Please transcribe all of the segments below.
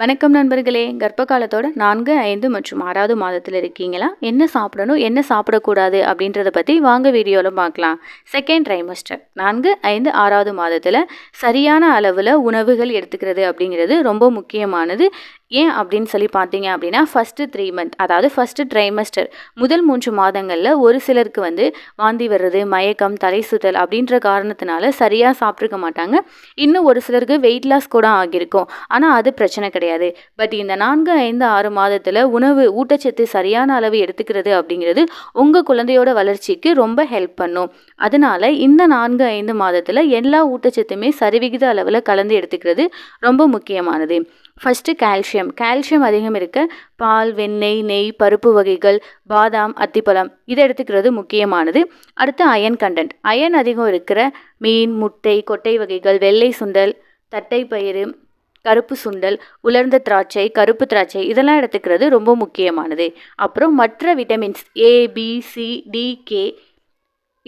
வணக்கம் நண்பர்களே. கர்ப்ப காலத்தோட நான்கு ஐந்து மற்றும் ஆறாவது மாதத்தில் இருக்கீங்களா? என்ன சாப்பிடணும் என்ன சாப்பிடக்கூடாது அப்படின்றத பற்றி வாங்க வீடியோவில் பார்க்கலாம். செகண்ட் ட்ரைமஸ்டர் நான்கு ஐந்து ஆறாவது மாதத்தில் சரியான அளவில் உணவுகள் எடுத்துக்கிறது அப்படிங்கிறது ரொம்ப முக்கியமானது. ஏன் அப்படின்னு சொல்லி பார்த்தீங்க அப்படின்னா ஃபஸ்ட்டு த்ரீ மந்த் அதாவது ஃபஸ்ட்டு ட்ரைமஸ்டர் முதல் மூன்று மாதங்களில் ஒரு சிலருக்கு வந்து வாந்தி வர்றது மயக்கம் தலை சுத்தல் அப்படின்ற காரணத்தினால சரியாக சாப்பிட்ருக்க மாட்டாங்க. இன்னும் ஒரு சிலருக்கு வெயிட் லாஸ் கூட ஆகியிருக்கும். ஆனால் அது பிரச்சனை கிடையாது. பட் இந்த நான்கு ஐந்து ஆறு மாதத்தில் உணவு ஊட்டச்சத்து சரியான அளவு எடுத்துக்கிறது அப்படிங்கிறது உங்கள் குழந்தையோட வளர்ச்சிக்கு ரொம்ப ஹெல்ப் பண்ணும். அதனால் இந்த நான்கு ஐந்து மாதத்தில் எல்லா ஊட்டச்சத்துமே சரிவிகித அளவில் கலந்து எடுத்துக்கிறது ரொம்ப முக்கியமானது. ஃபஸ்ட்டு கால்சியம் கால்சியம் அதிகம் இருக்க. பால் வெண்ணெய் நெய் பருப்பு வகைகள் பாதாம் அத்திப்பழம். இதை எடுத்துக்கிறது முக்கியமானது. அடுத்து அயன் கண்டென்ட் அயன் அதிகம் இருக்கிற மீன் முட்டை கொட்டை வகைகள் வெள்ளை சுண்டல் தட்டை பயிறு கருப்பு சுண்டல் உலர்ந்த திராட்சை கருப்பு திராட்சை. இதெல்லாம் எடுத்துக்கிறது ரொம்ப முக்கியமானது. அப்புறம் மற்ற vitamins A B C D K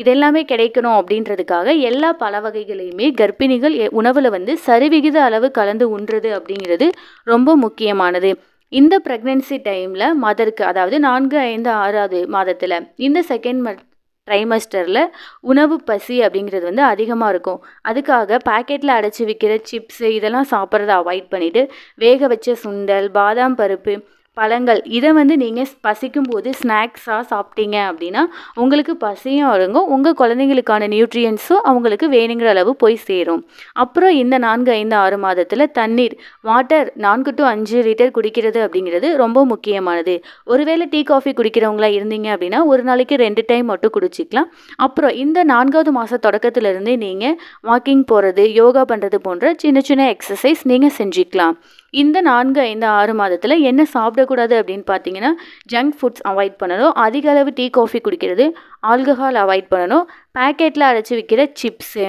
இதெல்லாமே கிடைக்கணும் அப்படின்றதுக்காக எல்லா பல வகைகளையுமே கர்ப்பிணிகள் உணவில் வந்து சரிவிகித அளவு கலந்து உண்றது அப்படிங்கிறது ரொம்ப முக்கியமானது. இந்த ப்ரெக்னென்சி டைமில் மதருக்கு அதாவது நான்கு ஐந்து ஆறாவது மாதத்தில் இந்த செகண்ட் மந்த் ட்ரைமஸ்டரில் உணவு பசி அப்படிங்கிறது வந்து அதிகமாக இருக்கும். அதுக்காக பேக்கெட்டில் அடைச்சி விற்கிற சிப்ஸு இதெல்லாம் சாப்பிட்றத அவாய்ட் பண்ணிவிட்டு வேக வச்ச சுண்டல் பாதாம் பருப்பு பழங்கள். இதை வந்து நீங்கள் பசிக்கும் போது ஸ்நாக்ஸாக சாப்பிட்டீங்க அப்படின்னா உங்களுக்கு பசியும் அடங்கும். உங்கள் குழந்தைங்களுக்கான நியூட்ரியன்ஸும் அவங்களுக்கு வேணுங்கிற அளவு போய் சேரும். அப்புறம் இந்த நான்கு ஐந்து ஆறு மாதத்தில் தண்ணீர் வாட்டர் நான்கு டு அஞ்சு லிட்டர் குடிக்கிறது அப்படிங்கிறது ரொம்ப முக்கியமானது. ஒருவேளை டீ காஃபி குடிக்கிறவங்களா இருந்தீங்க அப்படின்னா ஒரு நாளைக்கு ரெண்டு டைம் மட்டும் குடிச்சிக்கலாம். அப்புறம் இந்த நான்காவது மாத தொடக்கத்திலிருந்தே நீங்கள் வாக்கிங் போகிறது யோகா பண்ணுறது போன்ற சின்ன சின்ன எக்ஸசைஸ் நீங்கள் செஞ்சுக்கலாம். இந்த நான்கு ஐந்து ஆறு மாதத்தில் என்ன சாப்பிடக்கூடாது அப்படின்னு பார்த்தீங்கன்னா ஜங்க் ஃபுட்ஸ் அவாய்ட் பண்ணணும். அதிக அளவு டீ காஃபி குடிக்கிறது ஆல்கஹால் அவாய்ட் பண்ணணும். பேக்கெட்டில் அரைச்சி விற்கிற சிப்ஸு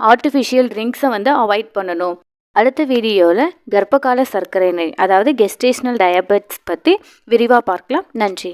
ஆர்டிஃபிஷியல் ட்ரிங்க்ஸை வந்து அவாய்ட் பண்ணணும். அடுத்த வீடியோவில் கர்ப்பகால சர்க்கரை நோய் அதாவது கெஸ்டேஷனல் டயபெட்ஸ் பற்றி விரிவாக பார்க்கலாம். நன்றி.